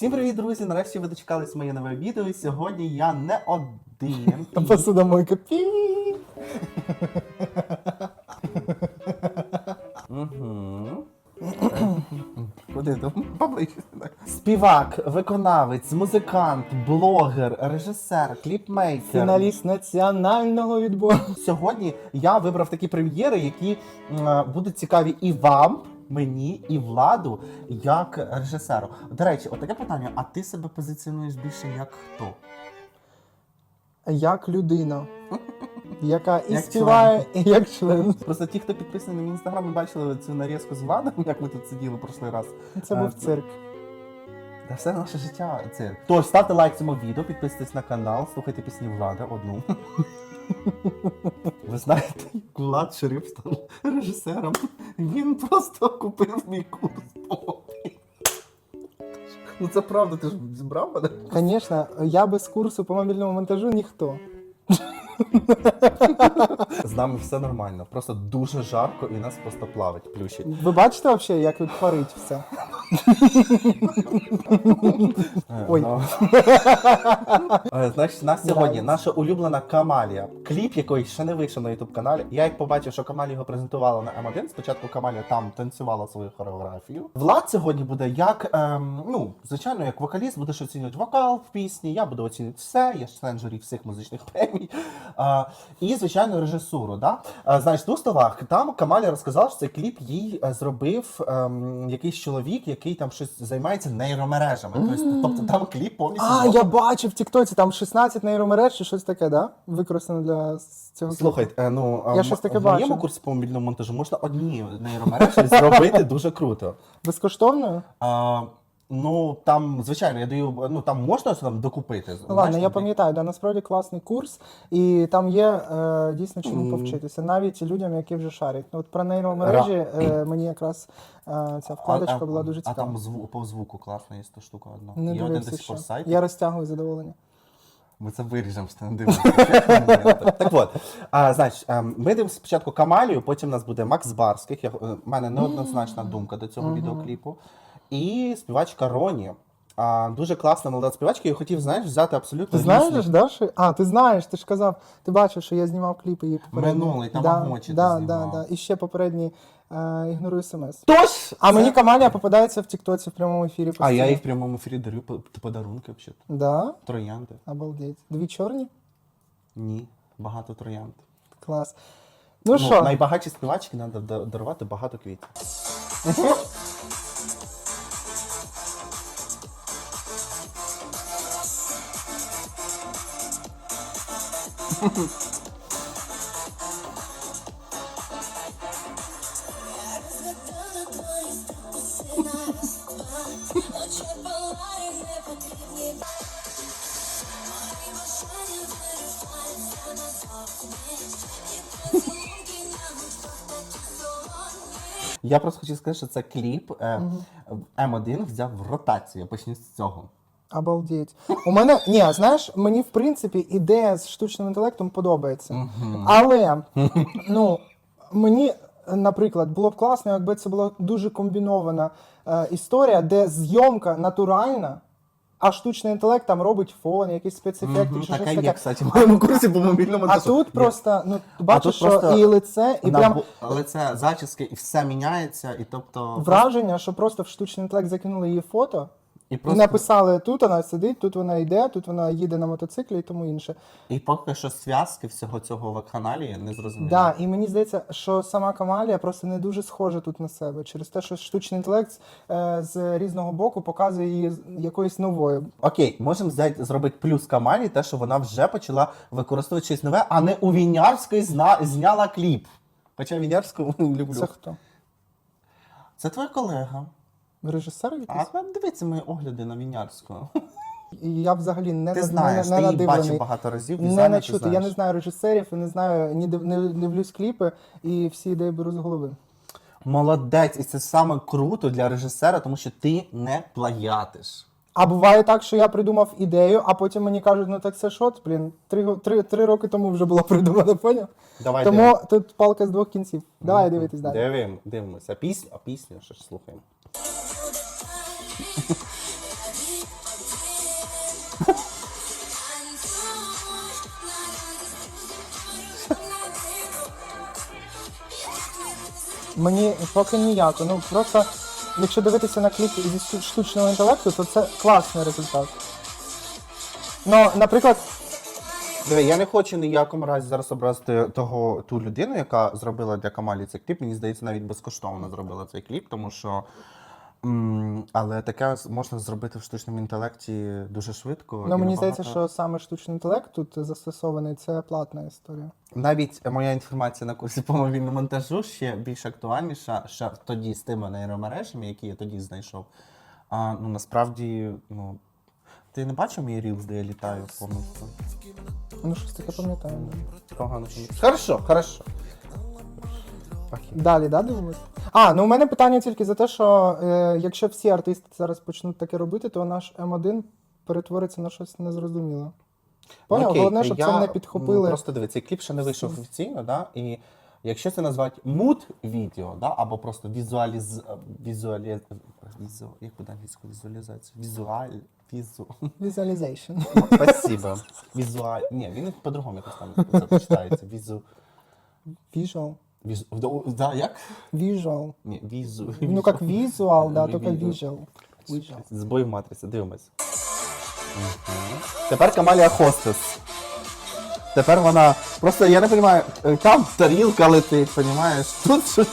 Всім привіт, друзі! Нарешті ви дочекались моє нове відео. І сьогодні я не один. Там посудомойка. Пі. Куди там? Поближче. Співак, виконавець, музикант, блогер, режисер, кліпмейкер. Фіналіст національного відбору. Сьогодні я вибрав такі прем'єри, які будуть цікаві і вам, мені, і владу, як режисеру. До речі, от таке питання: а ти себе позиціонуєш більше як хто? Як людина, яка і Як співає, і як член. Просто ті, хто підписаний на мій інстаграм, ми бачили цю нарізку з владом, як ми тут сиділи прошлий раз. Це був цирк. Та все наше життя це. Тож ставте лайк цьому відео, підписуйтесь на канал, слухайте пісні влади одну. Ви знаєте, Влад Шериф став режисером. Він просто купив мій курс. Ну це правда, ти ж зібрав мене? Звісно, я без курсу по мобільному монтажу ніхто. З нами все нормально, просто дуже жарко і нас просто плавить, плющить. Ви бачите взагалі, як тут парить все? Ой. Ну. Е, Значить, нас сьогодні наша улюблена Камалія. Кліп, який ще не вийшов на ютуб каналі. Я як побачив, що Камалія його презентувала на М1. Спочатку Камалія там танцювала свою хореографію. Влад сьогодні буде як, ем, ну, звичайно, як вокаліст, будеш оцінювати вокал в пісні. Я буду оцінювати все. Я член журі всіх музичних премій. А, і, звичайно, режисуру. Да? А, в двох словах, там Камалія розказала, що цей кліп їй е, зробив ем, якийсь чоловік, який там щось займається нейромережами. Тобто, тобто там кліп повністю. А, зроблений. я бачив в Тіктоці, там 16 нейромереж чи щось таке, да? Використано для цього. кліпу. Слухайте, е, ну Я м- щось таке в моєму бачив. курсі по мобільному монтажу можна одні нейромережі зробити дуже круто. Безкоштовно? А, ну там, звичайно, я даю, ну там можна там докупити. Ну ладно, я пам'ятаю, да, насправді класний курс, і там є е, дійсно чому повчитися, навіть людям, які вже шарять. Ну, от про нейромережі е, мені якраз е, ця вкладочка була дуже цікава. А там зву, по звуку класна є та штука одна. Не є один до сих пор сайт. Я розтягую задоволення. Ми це виріжемо, що не дивимося. так от, а, значить, ем, ми дивимося спочатку Камалію, потім у нас буде Макс Барських. У мене неоднозначна думка до цього відеокліпу. І співачка Роні. А, дуже класна молода співачка, я хотів, знаєш, взяти абсолютно Ти знаєш, різні- да, що... А, ти знаєш, ти ж казав, ти бачив, що я знімав кліпи її попередні. Минулий, там да, ти да, знімав. да, да. І ще попередній е, ігнорую смс. Тож! А це- мені Камалія попадається в Тіктоці в прямому ефірі постійно. А я їй в прямому ефірі дарю подарунки взагалі. Да? Троянди. Обалдеть. Дві чорні? Ні, багато троянд. Клас. Ну що, найбагатші співачки треба дарувати багато квітів. Я просто хочу сказати, що це кліп е, М1 взяв в ротацію. Почну з цього. Обалдеть. У мене ні, знаєш, мені в принципі ідея з штучним інтелектом подобається. Але ну мені, наприклад, було б класно, якби це була дуже комбінована е, історія, де зйомка натуральна. А штучний інтелект там робить фон, якісь спецефекти, чи щось таке. кстати, в моєму курсі по мобільному А тут просто, ну, бачиш, тут просто що і лице, і На прям бу- Але зачіски, і все міняється, і тобто. враження, що просто в штучний інтелект закинули її фото, І просто написали, тут вона сидить, тут вона йде, тут вона їде на мотоциклі і тому інше. І поки що зв'язки всього цього в каналі не зрозуміло. Да, і мені здається, що сама Камалія просто не дуже схожа тут на себе через те, що штучний інтелект е, з різного боку показує її якоюсь новою. Окей, можемо зробити плюс Камалі, те, що вона вже почала використовувати щось нове, а не у Вінярської зна... зняла кліп. Хоча Вінярську люблю. Це Це, твоя колега. Режисер А дивіться мої огляди на Вінярську. І я взагалі не, Ти знаєш, не, ти не її бачив багато разів. Не не ти чути. Я не знаю режисерів, не знаю, ні див- не дивлюсь кліпи, і всі ідеї беру з голови. Молодець, і це саме круто для режисера, тому що ти не плагіатиш. А буває так, що я придумав ідею, а потім мені кажуть, ну так це що, блін, три, три, три роки тому вже було придумано, поняв? Давай Тому дивимось. тут палка з двох кінців. Давай дивитись далі. Дивим, дивимося. Пісню, а пісню що ж слухаємо. Мені поки ніяко. Ну просто, якщо дивитися на кліп зі штучного інтелекту, то це класний результат. Ну, наприклад. Диви, я не хочу ніякому разі зараз образити того ту людину, яка зробила для Камалі цей кліп. Мені здається, навіть безкоштовно зробила цей кліп, тому що але таке можна зробити в штучному інтелекті дуже швидко. ну мені набагато. здається, що саме штучний інтелект тут застосований, це платна історія. Навіть моя інформація на курсі по мобільному монтажу ще більш актуальніша, ще тоді з тими нейромережами, які я тоді знайшов. А ну насправді, ну. Ти не бачив мій рілз, де я літаю повністю? Ну щось таке пам'ятаю. Погано. Хорошо, хорошо. Окей. Далі, да, дивимось? А, ну у мене питання тільки за те, що е, якщо всі артисти зараз почнуть таке робити, то наш М1 перетвориться на щось незрозуміле. Поняв? Окей, Головне, щоб я, це не підхопили. Просто диви, цей кліп ще не вийшов офіційно, да? і якщо це назвати mood відео, да? або просто візуаліз... візуалі... Візу... Як буде англійською візуалізація? Візуаль... Візу... Visualization. Спасибо. Візуаль... Ні, він по-другому якось там це читається. Візу... Visual. Візу... Да, як? Visual. Ні, візу... Ну, как визуал, да, ві- visual. Visual. Збой в матриці, дивимось. Мгм. Тепер Камалія Хостес. Тепер вона. Просто я не розумію, там тарілка летить, розумієш? Тут що.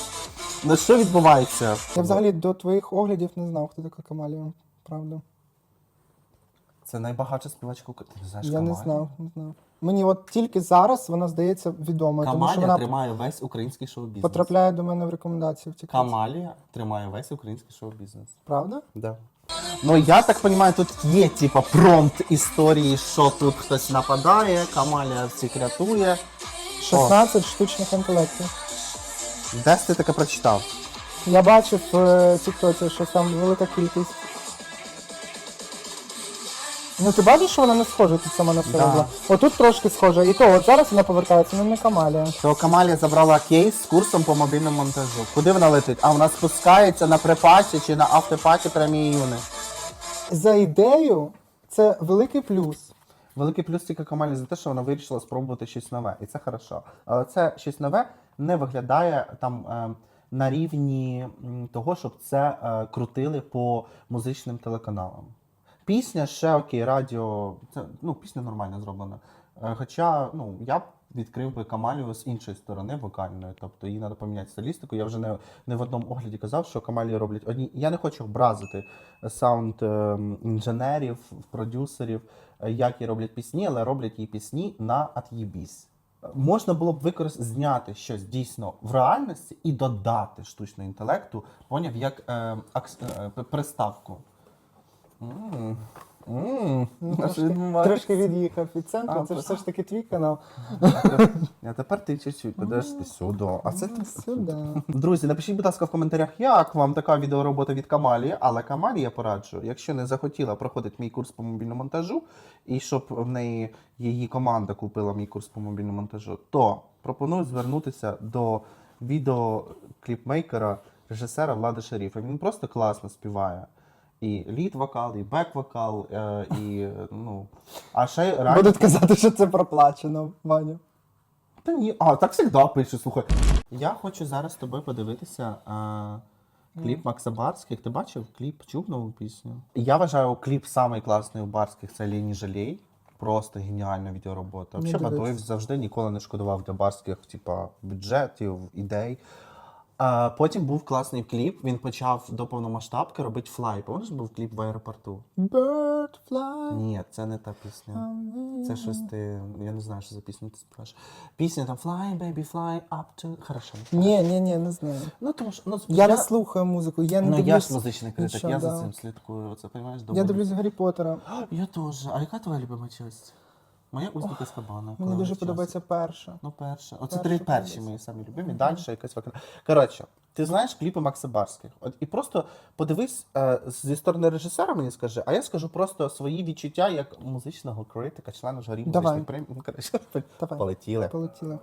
Ну що відбувається? Я взагалі до твоїх оглядів не знав, хто така Камалія. Правда. Це найбагатша співачка України. Ти не знаєш Я Камалію? не знав, не знав. Мені от тільки зараз вона здається відомою, тому що Камалія вона тримає весь український шоу-бізнес. потрапляє до мене в рекомендації в TikTok. Камалія тримає весь український шоу-бізнес. Правда? Да. Ну я так розумію, тут є типа промпт історії, що тут хтось нападає, Камалія всіх рятує. 16 штучних інтелектів. Десь ти таке прочитав? Я бачив в Тіктоці, що там велика кількість. Ну ти бачиш, що вона не схожа тут сама на себе Да. була? Отут трошки схожа. І то от зараз вона повертається, ну не Камалія. То Камалія забрала кейс з курсом по мобільному монтажу. Куди вона летить? А вона спускається на припаті чи на автопаті премії юни. За ідею, це великий плюс. Великий плюс тільки Камалі за те, що вона вирішила спробувати щось нове, і це хорошо. Але це щось нове не виглядає там е, на рівні м, того, щоб це е, крутили по музичним телеканалам. Пісня ще окей, радіо, це ну пісня нормально зроблена. Е, хоча ну я б відкрив би Камалію з іншої сторони вокальної, тобто їй треба поміняти стилістику. Я вже не, не в одному огляді казав, що Камалії роблять одні. Я не хочу образити саунд е, інженерів, продюсерів, е, які роблять пісні, але роблять її пісні на ат'єбісь. Можна було б використати зняти щось дійсно в реальності і додати штучного інтелекту, поняв, як е, акс, е, приставку. А? Трошки від'їхав від центру, А, це ж все ж таки твій канал. А тепер ти чуть-чуть подожди сюди. А це Сюди. Друзі, напишіть, будь ласка, в коментарях, як вам така відеоробота від Камалії, але Камалі я пораджу, якщо не захотіла проходити мій курс по мобільному монтажу, і щоб в неї її команда купила мій курс по мобільному монтажу, то пропоную звернутися до відеокліпмейкера, режисера Влада Шаріфа. Він просто класно співає. І лід-вокал, і бек-вокал, е, і е, ну. А ще реально. Будуть казати, що це проплачено, Ваня. Та ні, а так завжди пише, слухай. Я хочу зараз з тобою подивитися а, кліп Макса Барських. Ти бачив кліп, чув нову пісню? Я вважаю, кліп самий класний у Барських це Лені Жалей. Просто геніальна відеоробота. Взагалі. Бадоєв завжди ніколи не шкодував для барських, типа, бюджетів, ідей. Потім був класний кліп. Він почав до повномасштабки робити флай. Пам'ятаєш, був кліп в аеропорту? Bird fly. Ні, це не та пісня. Це щось ти. Я не знаю, що за пісню ти співаєш. Пісня там Fly, baby, fly up to. Хорошо. Ні, ні, ні, не знаю. Ну тому що ну, Я не слухаю музику, я не Ну я дивлюсь. ж музичний критик, нічого, я да. за цим слідкую. Це розумієш, Я дивлюсь Гаррі Поттера. Я теж. А яка твоя любима часть? Моя узника з кабана. Мені дуже подобається перша. Ну, перша. Оце Перша три перші мої самі любимі. Далі якась вакна. Коротше, ти знаєш кліпи Макса Барських. От і просто подивись е, зі сторони режисера, мені скажи, а я скажу просто свої відчуття як музичного критика, члена Давай. музичних премій. Ну, коротше, Давай. полетіли. Полетіли.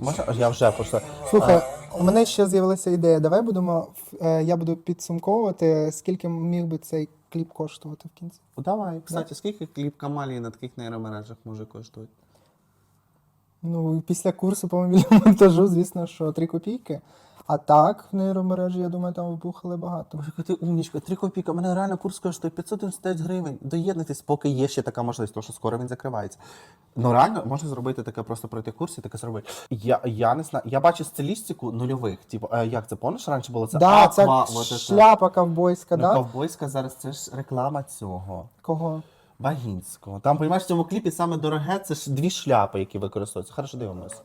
Може, я вже просто. Слухай, у мене ще з'явилася ідея. Давай будемо. е, Я буду підсумковувати, скільки міг би цей кліп коштувати в кінці. Давай. Кстати, скільки кліп Камалії на таких нейромережах може коштувати? Ну, після курсу по мобільному монтажу, звісно, що 3 копійки. А так, в нейромережі, я думаю, там вбухали багато. Ой, яка ти умнічка, 3 копійки. У мене реально курс коштує 599 гривень. Доєднуйтесь, поки є ще така можливість, тому що скоро він закривається. Ну реально можна зробити таке, просто пройти курс і таке зробити. Я, я не знаю. Я бачу стилістику нульових. Типу, е, як це помниш? Раніше було це да, це вот це. шляпа ковбойська, Ну, да? Ковбойська зараз це ж реклама цього. Кого? Багінського. Там, розумієш, в цьому кліпі саме дороге це ж дві шляпи, які використовуються. Хорошо дивимось.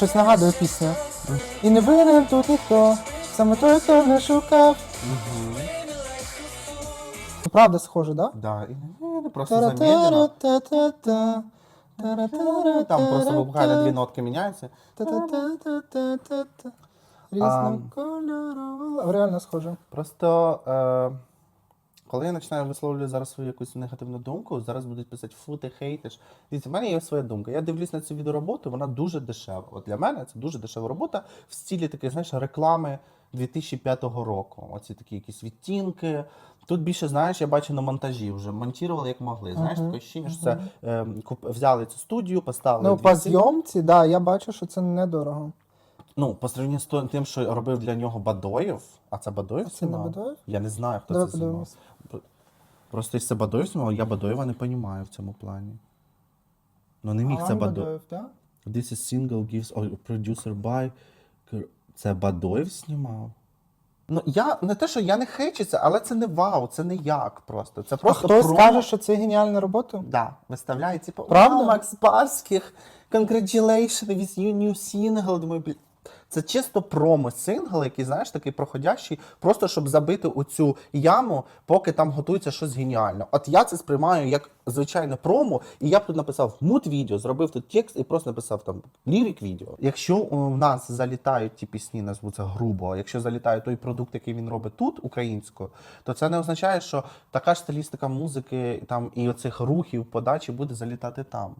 Щось нагадує пісню. І не винен тут ніхто, саме той, хто не шукав. Ну, Правда, схоже, да? Да, і ну, просто. Та-ра-та-ра-та-та-та. Та-ра-та-ра-та-та. Там просто буквально дві нотки міняються. Різним кольором. Реально схоже. Просто е, коли я починаю висловлювати зараз свою якусь негативну думку, зараз будуть писати фу, ти хейтиш. Дивіться, в мене є своя думка. Я дивлюсь на цю відеороботу, вона дуже дешева. От для мене це дуже дешева робота в стилі таких, знаєш, реклами 2005 року. Оці такі якісь відтінки. Тут більше, знаєш, я бачу на монтажі вже монтували як могли. Знаєш, таке ощущення, що це е, куп- взяли цю студію, поставили. Ну, по ці- зйомці, да, я бачу, що це недорого. Ну, по сравненню з тим, що робив для нього Бадоєв, а це Бадоєв А це не знімав? Бадоєв? Я не знаю, хто Давай це знімав. подивимось. Просто якщо це Бадоєв знімав, я Бадоєва не розумію в цьому плані. Ну не міг це Бадоєв. Бадоєв, да? This is single gives oh, producer by. Кр- Це Бадоєв знімав? Ну, я не те, що я не хейчу це, але це не вау, це не як просто. Це А просто хтось промо. скаже, що це геніальна робота? Да, виставляє, типу, Правда? «Вау, Макс Барських, congratulations with your new single. Думаю, блін, це чисто промо-сингл, який, знаєш, такий проходящий, просто щоб забити у цю яму, поки там готується щось геніальне. От я це сприймаю як звичайне промо, і я б тут написав мут відео, зробив тут текст і просто написав там лірик відео. Якщо у нас залітають ті пісні, назву це грубо, якщо залітає той продукт, який він робить тут, українською, то це не означає, що така ж стилістика музики там і оцих рухів подачі буде залітати там.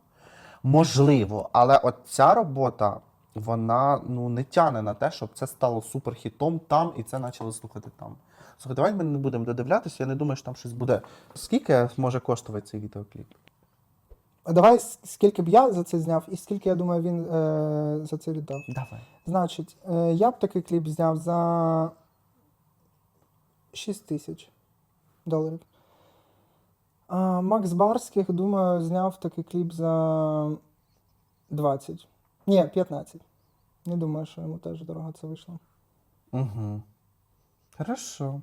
Можливо, але от ця робота. Вона ну не тяне на те, щоб це стало суперхітом там і це почали слухати там. Слухай, давай ми не будемо додивлятися, я не думаю, що там щось буде. Скільки може коштувати цей відеокліп? А Давай скільки б я за це зняв, і скільки, я думаю, він е, за це віддав. Давай. Значить, е, я б такий кліп зняв за 6 тисяч доларів. А Макс Барських, думаю, зняв такий кліп за 20. Ні, 15. Не думаю, що йому теж дорого це вийшло. Угу. Хорошо.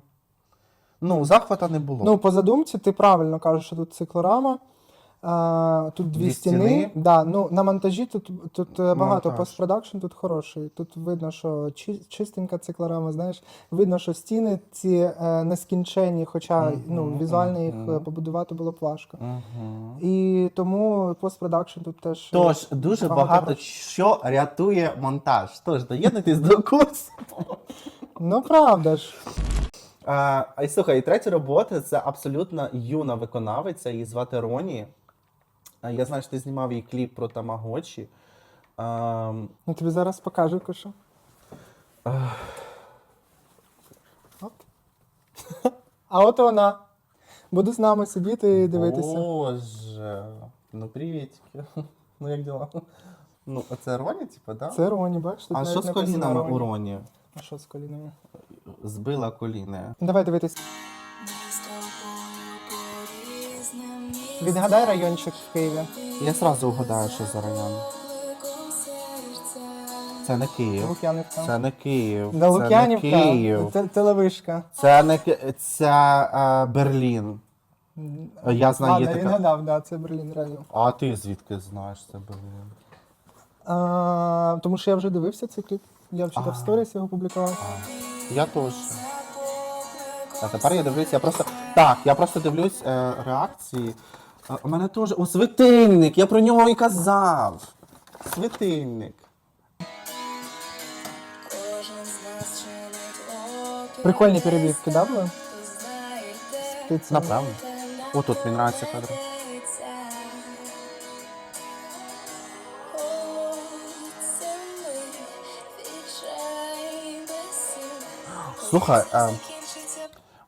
Ну, захвата не було. Ну, по задумці, ти правильно кажеш, що тут циклорама. А, тут дві, Дві стіни. стіни. Да, ну, на монтажі тут, тут е, багато Монтаж. постпродакшн тут хороший. Тут видно, що чи, чистенька циклорама, знаєш, видно, що стіни ці е, нескінченні, хоча ну, візуально їх е, побудувати було б важко. Угу. І тому постпродакшн тут теж. Тож, дуже багато грошей. що рятує монтаж. Тож, доєднуйтесь до курсу. Ну, правда ж. А, а і слухай, і третя робота це абсолютно юна виконавиця, її звати Роні. А, Я знаю, що ти знімав її кліп про Тамагочі. А, Я тобі зараз покажу, Коша. Оп. А от вона. Буду з нами сидіти і дивитися. Боже. Ну, привітики. Ну, як діла? Ну, а це Роні, типу, да? Це Роні, бачиш? тут А навіть що з написано колінами Роні. у Роні? А що з колінами? Збила коліни. Давай дивитись. Відгадай райончик в Києві. Я сразу угадаю, що за район. Це не Київ. Лук'янівка. Це не Київ. Да, Це не Лук'янівка. Київ. Те- Телевишка. Це не Ки- це е, Берлін. Я знаю, Ладно, є він така. гадав, да, це Берлін район. А ти звідки знаєш це Берлін? А, тому що я вже дивився цей кліп. Я вчора в сторіс його публікував. Я теж. А тепер я дивлюсь, я просто. Так, я просто дивлюсь е, реакції. А, у мене теж. О, світильник! Я про нього і казав. Нас Прикольні перебівки, да, були? О, тут мені нравиться кадр. Слухай, е,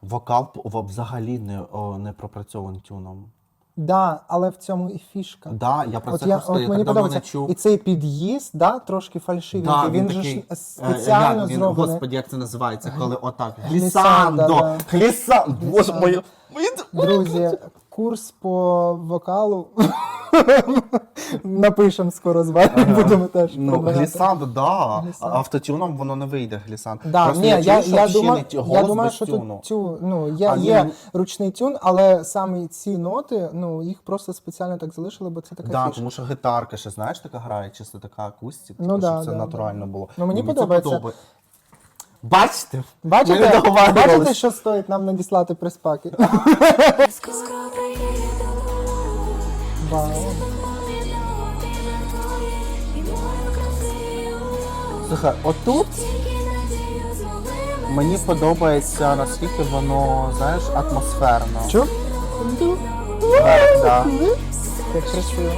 вокал в- взагалі не, о, не пропрацьований тюном. Да, але в цьому і фішка. Да, я про От це я, просто от я мені так давно не подобається. чув. І цей під'їзд, да, трошки фальшивий. Да, він, він, же такий, ж спеціально е, як він, зроблений. Господи, як це називається, коли отак. Глісандо, Глісандо! да. Глісандо! Боже моє- Друзі, курс по вокалу напишемо скоро з вами, будемо теж Ну, продавати. да. Глісандо. Автотюном воно не вийде, глісандо. Да, Просто ні, я, чую, я, що взагалі думаю, не ті- я думаю, без що тюну. тут цю, ну, є, А, є ну- ручний тюн, але саме ці ноти, ну, їх просто спеціально так залишили, бо це така Да, фішка. тому що гітарка ще, знаєш, така грає, чисто така акустика, Ну типу, да, щоб це да, натурально да. було. Ну, мені подобається. подобає- Бачите? Ми не Бачите, бачите, що стоїть нам надіслати приспаки? Вау. Слухай, отут мені подобається, наскільки воно, знаєш, атмосферно. Чув? Так, да. Як красиво.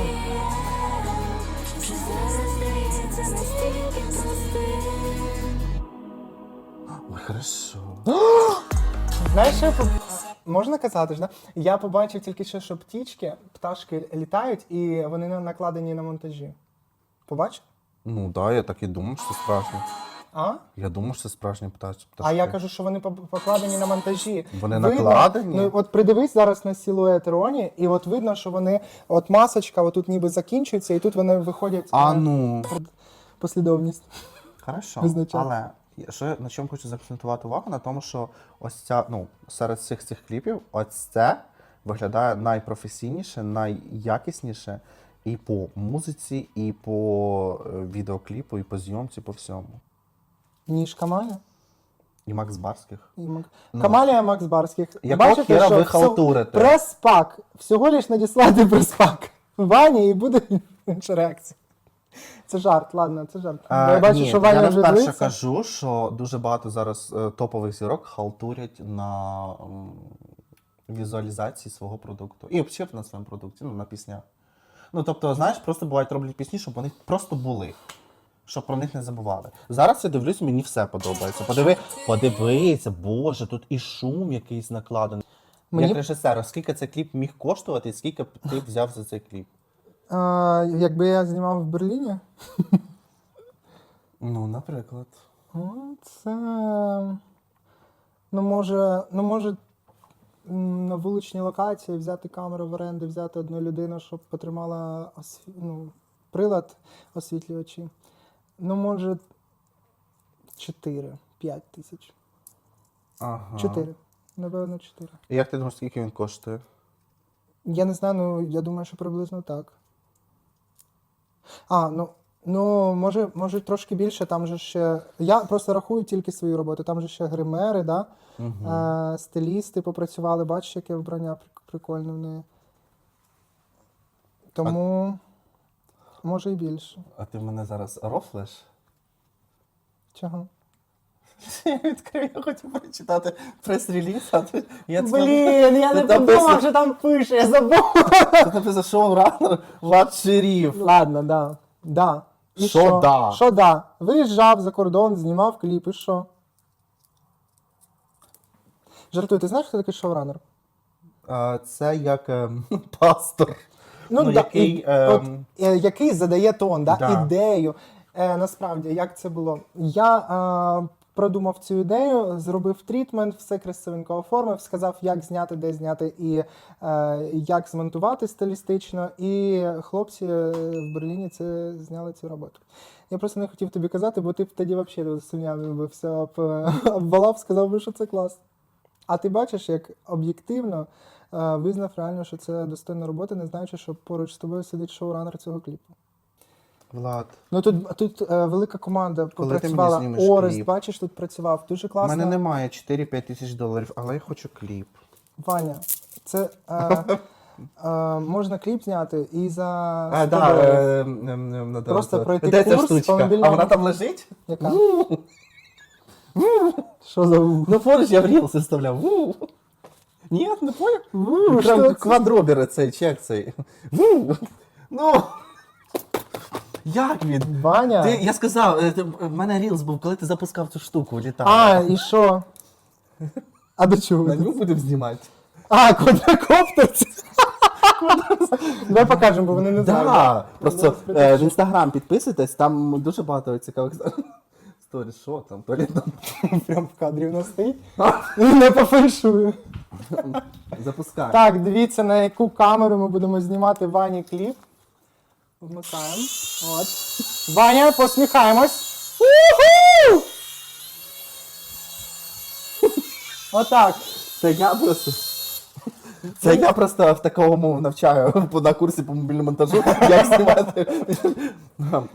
Ой, хорошо. Знаєш, що я. Можна казати ж, да? Я побачив тільки що, що птічки, пташки літають і вони на- накладені на монтажі. Побачив? Ну да, я так і думав, що це справжнє. А? Я думав, що це справжні пташки. А я кажу, що вони поб- покладені на монтажі. Вони накладені? Ну, от придивись зараз на силует Роні, і от видно, що вони, от масочка, отут ніби закінчується, і тут вони виходять А е, ну. послідовність. Хорошо. Визначай. Але я- що на чому хочу заакцентувати увагу, на тому, що ось ця, ну, серед всіх цих кліпів, ось це виглядає найпрофесійніше, найякісніше і по музиці, і по е, відеокліпу, і по зйомці, по всьому. Ніж Камаля. І Макс Барських. І Мак... Камалія Макс Барських. Ну. Якого хера ви халтурите? Прес-пак. Всього лиш надіслати прес-пак. Вані і буде інша реакція. Це жарт, ладно, це жарт. Бо я бачу, ні, що Ваня я вже вперше злиться. кажу, що дуже багато зараз е, топових зірок халтурять на м, візуалізації свого продукту. І взагалі на своєму продукті, ну, на піснях. Ну, тобто, знаєш, просто бувають роблять пісні, щоб вони просто були. Щоб про них не забували. Зараз я дивлюсь, мені все подобається. Подиви, подивися, боже, тут і шум якийсь накладений. Мені- Як режисер, скільки цей кліп міг коштувати, і скільки б ти взяв за цей кліп? А, якби я знімав в Берліні, Ну, наприклад. це. Ну, може, ну, може на вуличній локації взяти камеру в оренду, взяти одну людину, щоб потримала осві... ну, прилад освітлювачі. Ну, може, 4-5 тисяч. Ага. 4. Напевно, 4. І як ти думаєш, скільки він коштує? Я не знаю, ну я думаю, що приблизно так. А, ну, ну може, може трошки більше, там же ще. Я просто рахую тільки свою роботу. Там же ще гримери, да? е, стилісти попрацювали, бачиш, яке вбрання прикольне в неї. Тому може і більше. А ти мене зараз рофлеш? Чого? Я відкрив, я хотів прочитати прес-реліз, а. Я Блін, я не подумав, що там пише, я забув. Тут написано шоуранер Влад Шеріф. Ладно, да. Да. І Що да? Що да? Виїжджав за кордон, знімав кліп, і що? Жартую, ти знаєш, хто такий шоуранер? А, Це як ем, пастор. Ну, Ну, да, який, і, от, ем, е, який задає тон, да, Да. ідею. Е, насправді, як це було? Я е, продумав цю ідею, зробив трітмент, все красивенько оформив, сказав, як зняти, де зняти і е, як змонтувати стилістично. І хлопці е, в Берліні це зняли цю роботу. Я просто не хотів тобі казати, бо ти б тоді взагалі слюнями би все об, обвалав, сказав би, що це клас. А ти бачиш, як об'єктивно е, визнав реально, що це достойна робота, не знаючи, що поруч з тобою сидить шоуранер цього кліпу. Влад. Ну тут, тут е, велика команда Коли ти мені знімеш Орест, кліп? бачиш, тут працював. Дуже У класно. мене немає 4-5 тисяч доларів, але я хочу кліп. Ваня, це е, е, можна кліп зняти і за А, 100 да, доларів. е, ем, ем, ем, Просто це- пройти Де ця курс по штучка? мобільному. А вона там лежить? Яка? Що за у? Ну, поруч я в Reels виставляв. У. Ні, не поняв? Ву, Прям що це? квадробери цей, чек цей. Ву. Ну. Як він? Ваня. Ти, я сказав, е, ти- в мене рілс був, коли ти запускав цю штуку, літав. А, і що? А до чого? На нього будемо знімати. А, квадрокоптер. це- Давай покажемо, бо вони не знають. Да, просто е, в інстаграм підписуйтесь, там дуже багато цікавих сторіс. Що там? То лі там Прям в кадрі у нас стоїть. Не по феншую. запускай. Так, дивіться, на яку камеру ми будемо знімати Вані кліп. Вмикаємо. От. Ваня, посміхаємось. Отак. Це я просто. Це я просто в такому навчаю на курсі по мобільному монтажу, як знімати.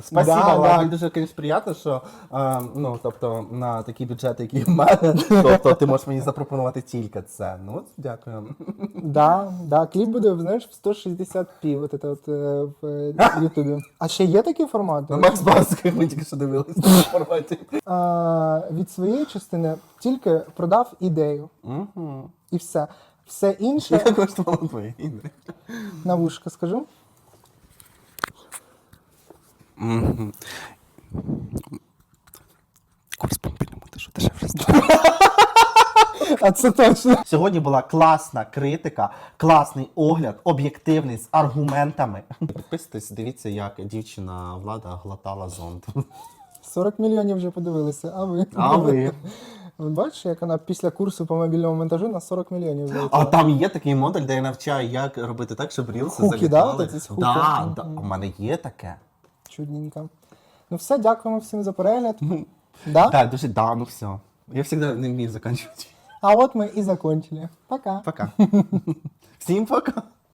Спасибо, Да, да. мені дуже конечно, приємно, що е, ну, тобто, на такі бюджети, які в мене, тобто ти можеш мені запропонувати тільки це. Ну, дякую. Да, да, кліп буде, знаєш, в 160p, от це от е, в е, Ютубі. А ще є такі формати? Ну, Макс Барський, ми тільки що дивилися в цьому форматі. А, від своєї частини тільки продав ідею. Мгм. І все. Все інше коштувало твоє ім'я? на вушко скажу. Курс по мобільному монтажу дешевше А це точно. Сьогодні була класна критика, класний огляд, об'єктивний з аргументами. Підписуйтесь, дивіться, як дівчина влада глотала зонт. 40 мільйонів вже подивилися, а ви? А ви? Ви Бачите, як вона після курсу по мобільному монтажу на 40 мільйонів залетіла? А там є такий модуль, де я навчаю, як робити так, щоб рілси Хуки, да? От ці хуки? Да, да, у мене є таке. Чудненько. Ну все, дякуємо всім за перегляд. Да? Так, дуже да, ну все. Я завжди не вмію закінчувати. А от ми і закончили. Пока. Пока. Всім пока.